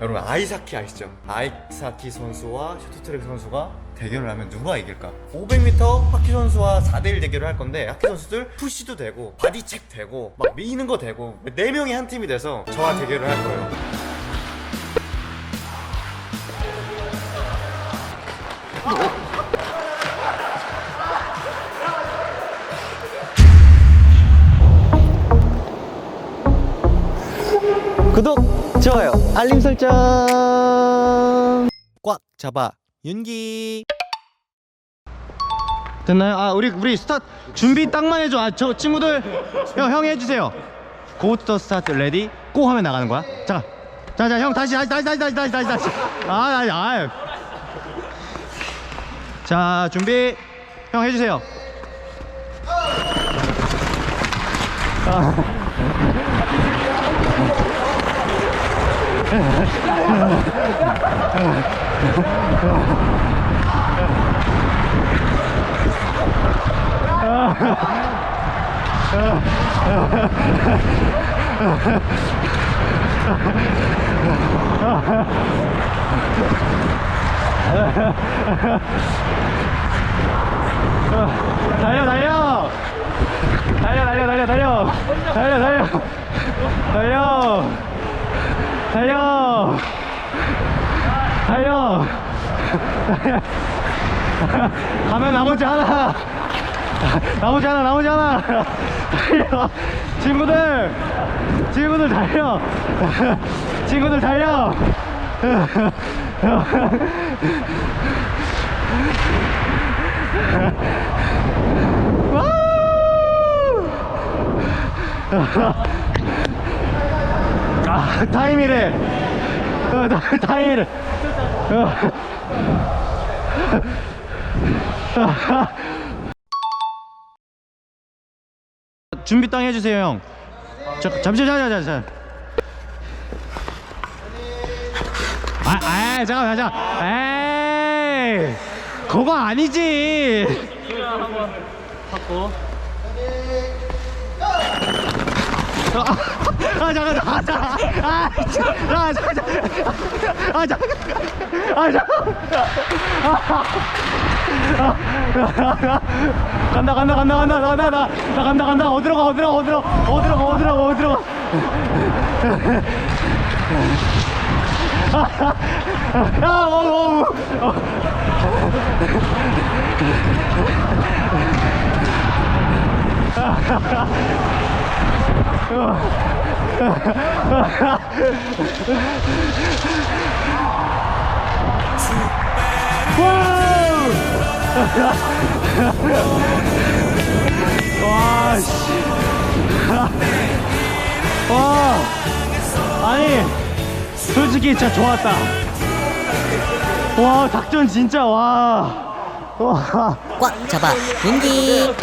여러분 아이사키 아시죠? 아이사키 선수와 쇼트트랙 선수가 대결을 하면 누가 이길까? 500m 하키 선수와 4대1 대결을 할 건데 하키 선수들 푸시도 되고 바디책 되고 막 미는 거 되고 4명이 한 팀이 돼서 저와 대결을 할 거예요 구독, 좋아요, 알림 설정. 꽉 잡아. 윤기. 됐나요? 아 우리 우리 스타트 준비 딱만 해줘. 아 저 친구들 형 형이 해주세요. 고부터 스타트. 레디? 꼬 하면 나가는 거야? 자 자자 형 다시 다시 다시 다시 다시 다시 다시. 아아자 준비. 형 해주세요. 아. 달려 달려. 달려 달려 달려 달려. 달려 달려. 달려 달려! 달려! 가면 나머지 하나. 나머지 하나 나머지 하나. 달려. 친구들 친구들 달려. 친구들 달려 아 타임이래 어, 타- 타임이래 어. 준비 땅 해주세요 형 자, 잠시 잠시 잠시 아, 아, 잠깐만, 잠깐. 에이, 그거 아니지. 아, 잠깐, 아, 잠깐, 아, 잠깐, 아, 잠깐, 아, 잠깐, 아, 간다, 간다, 간다, 간다, 간다, 간다, 나 간다, 간다, 어디로 가, 어디로 가, 어디로, 가, 어디로 가, 어디로 가, 어디로 가. 아, 어, 어, 어. 와, 씨. 와, 아니, 솔직히 진짜 좋았다. 와, 작전 진짜, 와. 와. 꽉 잡아 윤기